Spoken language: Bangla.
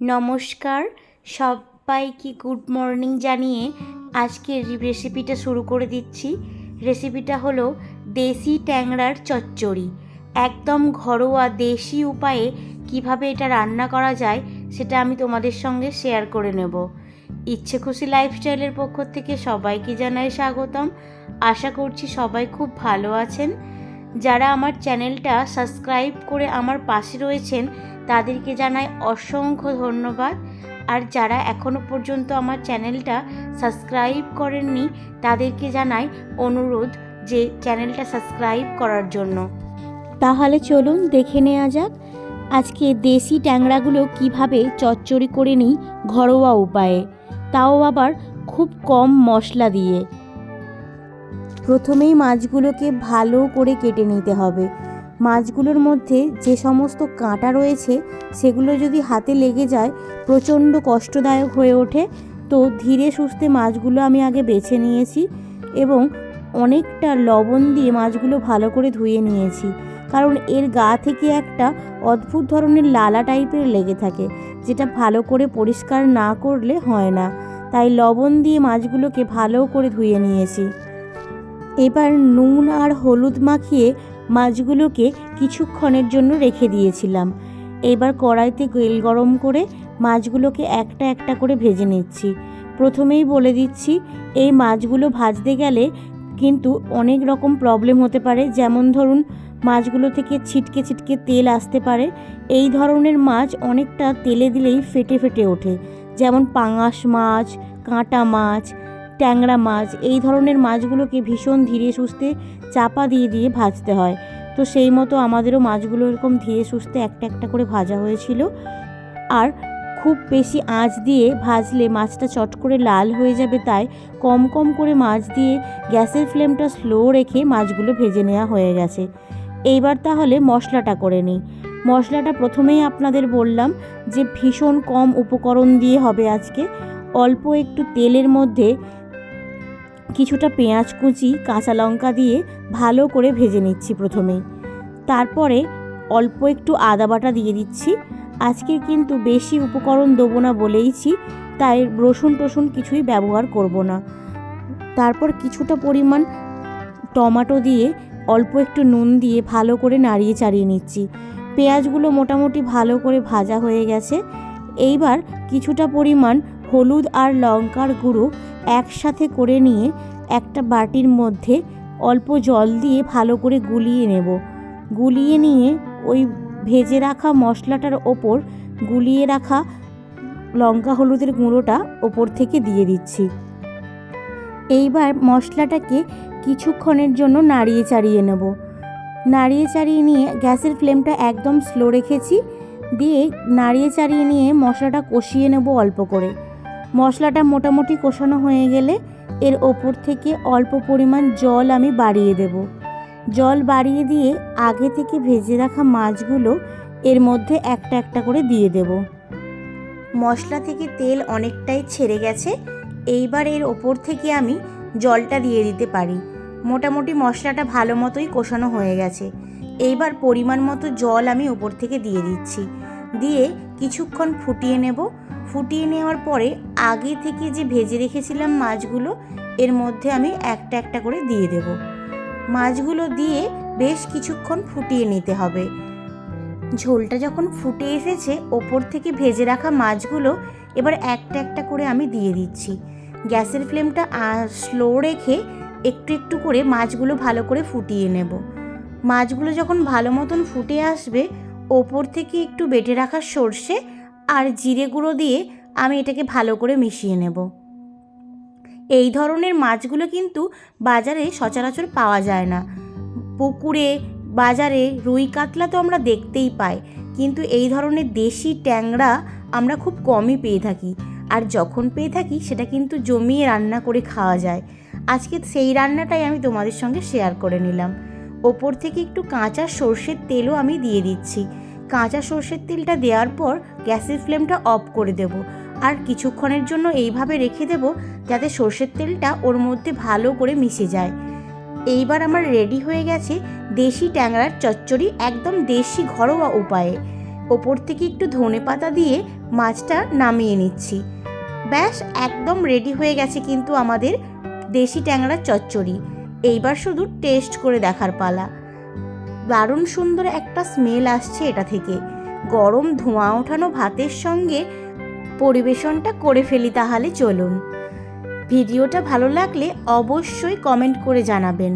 নমস্কার। সবাইকে গুড মর্নিং জানিয়ে আজকের রেসিপিটা শুরু করে দিচ্ছি। রেসিপিটা হলো দেশি ট্যাংরার চচ্চড়ি। একদম ঘরোয়া দেশি উপায়ে কীভাবে এটা রান্না করা যায় সেটা আমি তোমাদের সঙ্গে শেয়ার করে নেব। ইচ্ছে খুশি লাইফস্টাইলের পক্ষ থেকে সবাইকে জানাই স্বাগতম। আশা করছি সবাই খুব ভালো আছেন। যারা আমার চ্যানেলটা সাবস্ক্রাইব করে আমার পাশে রয়েছেন তাদেরকে জানাই অসংখ্য ধন্যবাদ। আর যারা এখনও পর্যন্ত আমার চ্যানেলটা সাবস্ক্রাইব করেননি, তাদেরকে জানাই অনুরোধ যে চ্যানেলটা সাবস্ক্রাইব করার জন্য। তাহলে চলুন দেখে নেওয়া যাক, আজকে দেশি ট্যাংরাগুলো কীভাবে চচ্চড়ি করে নিই ঘরোয়া উপায়ে। তাও আবার খুব কম মশলা দিয়ে। প্রথমেই মাছগুলোকে ভালো করে কেটে নিতে হবে। মাছগুলোর মধ্যে যে সমস্ত কাঁটা রয়েছে, সেগুলো যদি হাতে লেগে যায়, প্রচণ্ড কষ্টদায়ক হয়ে ওঠে। তো ধীরে সুস্থে মাছগুলো আমি আগে বেছে নিয়েছি এবং অনেকটা লবণ দিয়ে মাছগুলো ভালো করে ধুয়ে নিয়েছি। কারণ এর গা থেকে একটা অদ্ভুত ধরনের লালা টাইপের লেগে থাকে, যেটা ভালো করে পরিষ্কার না করলে হয় না। তাই লবণ দিয়ে মাছগুলোকে ভালো করে ধুয়ে নিয়েছি। এবার নুন আর হলুদ মাখিয়ে মাছগুলোকে কিছুক্ষণের জন্য রেখে দিয়েছিলাম। এবার কড়াইতে তেল গরম করে মাছগুলোকে একটা একটা করে ভেজে নিচ্ছি। প্রথমেই বলে দিচ্ছি, এই মাছগুলো ভাজতে গেলে কিন্তু অনেক রকম প্রবলেম হতে পারে। যেমন ধরুন, মাছগুলো থেকে ছিটকে ছিটকে তেল আসতে পারে। এই ধরনের মাছ অনেকটা তেলে দিলেই ফেটে ফেটে ওঠে। যেমন পাঙাশ মাছ, কাঁটা মাছ ট্যাংরা মাছ, এই ধরনের মাছগুলোকে ভীষণ ধীরে সুস্থে চাপা দিয়ে দিয়ে ভাজতে হয়। তো সেই মতো আমাদেরও মাছগুলো এরকম ধীরে সুস্থে একটা একটা করে ভাজা হয়েছিল। আর খুব বেশি আঁচ দিয়ে ভাজলে মাছটা চট করে লাল হয়ে যাবে, তাই কম কম করে মাছ দিয়ে গ্যাসের ফ্লেমটা স্লো রেখে মাছগুলো ভেজে নেওয়া হয়ে গেছে। এইবার তাহলে মশলাটা করে নিই। মশলাটা প্রথমেই আপনাদের বললাম যে ভীষণ কম উপকরণ দিয়ে হবে আজকে। অল্প একটু তেলের মধ্যে কিছুটা পেঁয়াজ কুচি, কাঁচা লঙ্কা দিয়ে ভালো করে ভেজে নিচ্ছি প্রথমেই। তারপরে অল্প একটু আদা বাটা দিয়ে দিচ্ছি। আজকে কিন্তু বেশি উপকরণ দেবো না বলেইছি, তাই রসুন টসুন কিছুই ব্যবহার করব না। তারপর কিছুটা পরিমাণ টমাটো দিয়ে অল্প একটু নুন দিয়ে ভালো করে নাড়িয়ে চাড়িয়ে নিচ্ছি। পেঁয়াজগুলো মোটামুটি ভালো করে ভাজা হয়ে গেছে। এইবার কিছুটা পরিমাণ হলুদ আর লঙ্কার গুঁড়ো একসাথে করে নিয়ে একটা বাটির মধ্যে অল্প জল দিয়ে ভালো করে গুলিয়ে নেব। গুলিয়ে নিয়ে ওই ভেজে রাখা মশলাটার ওপর গুলিয়ে রাখা লঙ্কা হলুদের গুঁড়োটা ওপর থেকে দিয়ে দিচ্ছি। এইবার মশলাটাকে কিছুক্ষণের জন্য নাড়িয়ে চাড়িয়ে নেব। নাড়িয়ে চাড়িয়ে নিয়ে গ্যাসের ফ্লেমটা একদম স্লো রেখেছি। দিয়ে নাড়িয়ে চাড়িয়ে নিয়ে মশলাটা কষিয়ে নেব অল্প করে। মশলাটা মোটামুটি কষানো হয়ে গেলে এর ওপর থেকে অল্প পরিমাণ জল আমি বাড়িয়ে দেব। জল বাড়িয়ে দিয়ে আগে থেকে ভেজে রাখা মাছগুলো এর মধ্যে একটা একটা করে দিয়ে দেব। মশলা থেকে তেল অনেকটাই ছেড়ে গেছে, এইবার এর ওপর থেকে আমি জলটা দিয়ে দিতে পারি। মোটামুটি মশলাটা ভালো মতোই কষানো হয়ে গেছে। এইবার পরিমাণ মতো জল আমি ওপর থেকে দিয়ে দিচ্ছি। দিয়ে কিছুক্ষণ ফুটিয়ে নেব। ফুটিয়ে নেওয়ার পরে আগে থেকে যে ভেজে রেখেছিলাম মাছগুলো, এর মধ্যে আমি একটা একটা করে দিয়ে দেব। মাছগুলো দিয়ে বেশ কিছুক্ষণ ফুটিয়ে নিতে হবে। ঝোলটা যখন ফুটে এসেছে, ওপর থেকে ভেজে রাখা মাছগুলো এবার একটা একটা করে আমি দিয়ে দিচ্ছি। গ্যাসের ফ্লেমটা স্লো রেখে একটু একটু করে মাছগুলো ভালো করে ফুটিয়ে নেব। মাছগুলো যখন ভালো মতন ফুটে আসবে, ওপর থেকে একটু বেটে রাখা সর্ষে আর জিরে গুঁড়ো দিয়ে আমি এটাকে ভালো করে মিশিয়ে নেব। এই ধরনের মাছগুলো কিন্তু বাজারে সচরাচর পাওয়া যায় না। পুকুরে, বাজারে রুই কাতলা তো আমরা দেখতেই পাই, কিন্তু এই ধরনের দেশি ট্যাংরা আমরা খুব কমই পেয়ে থাকি। আর যখন পেয়ে থাকি, সেটা কিন্তু জমিয়ে রান্না করে খাওয়া যায়। আজকে সেই রান্নাটাই আমি তোমাদের সঙ্গে শেয়ার করে নিলাম। ওপর থেকে একটু কাঁচা সর্ষের তেলও আমি দিয়ে দিচ্ছি। কাঁচা সর্ষের তেলটা দেওয়ার পর গ্যাসের ফ্লেমটা অফ করে দেব। আর কিছুক্ষণের জন্য এইভাবে রেখে দেব যাতে সর্ষের তেলটা ওর মধ্যে ভালো করে মিশে যায়। এইবার আমার রেডি হয়ে গেছে দেশি ট্যাংরার চচ্চড়ি, একদম দেশি ঘরোয়া উপায়ে। ওপর থেকে একটু ধনে পাতা দিয়ে মাছটা নামিয়ে নিচ্ছি। ব্যাস, একদম রেডি হয়ে গেছে কিন্তু আমাদের দেশি ট্যাংরার চচ্চড়ি। এইবার শুধু টেস্ট করে দেখার পালা। দারুণ সুন্দর একটা স্মেল আসছে এটা থেকে। গরম ধোঁয়া ওঠানো ভাতের সঙ্গে পরিবেশনটা করে ফেলি তাহলে চলুন। ভিডিওটা ভালো লাগলে অবশ্যই কমেন্ট করে জানাবেন।